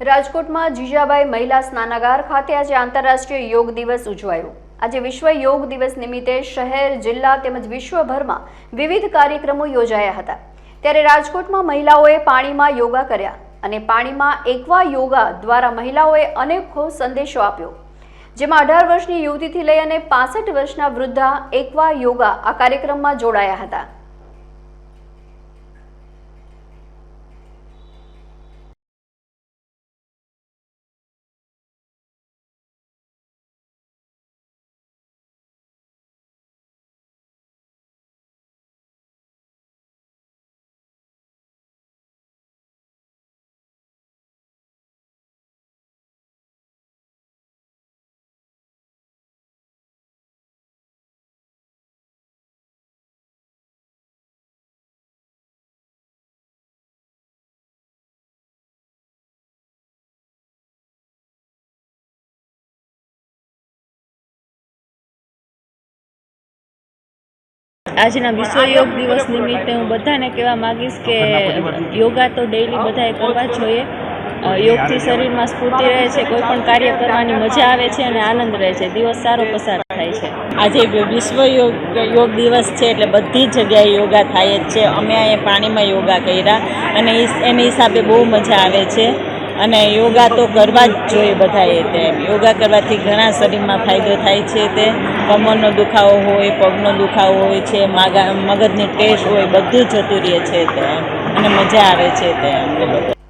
રાજકોટમાં જીજાબાઈ મહિલા સ્નાનાગાર ખાતે આજે આંતરરાષ્ટ્રીય યોગ દિવસ ઉજવાયો. આજે વિશ્વ યોગ દિવસ નિમિત્તે શહેર, જિલ્લા તેમજ વિશ્વભરમાં વિવિધ કાર્યક્રમો યોજાયા હતા. ત્યારે રાજકોટમાં મહિલાઓએ પાણીમાં યોગા કર્યા અને પાણીમાં એકવા યોગા દ્વારા મહિલાઓએ અનેકો સંદેશો આપ્યો. જેમાં અઢાર વર્ષની યુવતીથી લઈ અને પાસઠ વર્ષના વૃદ્ધા એકવા યોગા આ કાર્યક્રમમાં જોડાયા હતા. આજના વિશ્વ યોગ દિવસ નિમિત્તે હું બધાને કહેવા માંગીશ કે યોગા તો ડેઈલી બધાએ કરવા જોઈએ. યોગથી શરીરમાં સ્ફૂર્તિ રહે છે, કોઈ પણ કાર્ય કરવાની મજા આવે છે અને આનંદ રહે છે. દિવસ સારો પસાર થાય છે. આજે વિશ્વ યોગ યોગ દિવસ છે એટલે બધી જગ્યાએ યોગા થાય જ છે. અમે અહીંયા પાણીમાં યોગા કર્યા અને એની હિસાબે બહુ મજા આવે છે. અને યોગા તો કરવા જ જોઈએ બધાએ તેમ યોગા કરવાથી ઘણા શરીરમાં ફાયદો થાય છે તે. કમરનો દુખાવો હોય, પગનો દુખાવો હોય છે, માગા, મગજની ટેસ્ટ હોય, બધું જતું રહે છે તે અને મજા આવે છે તે અમને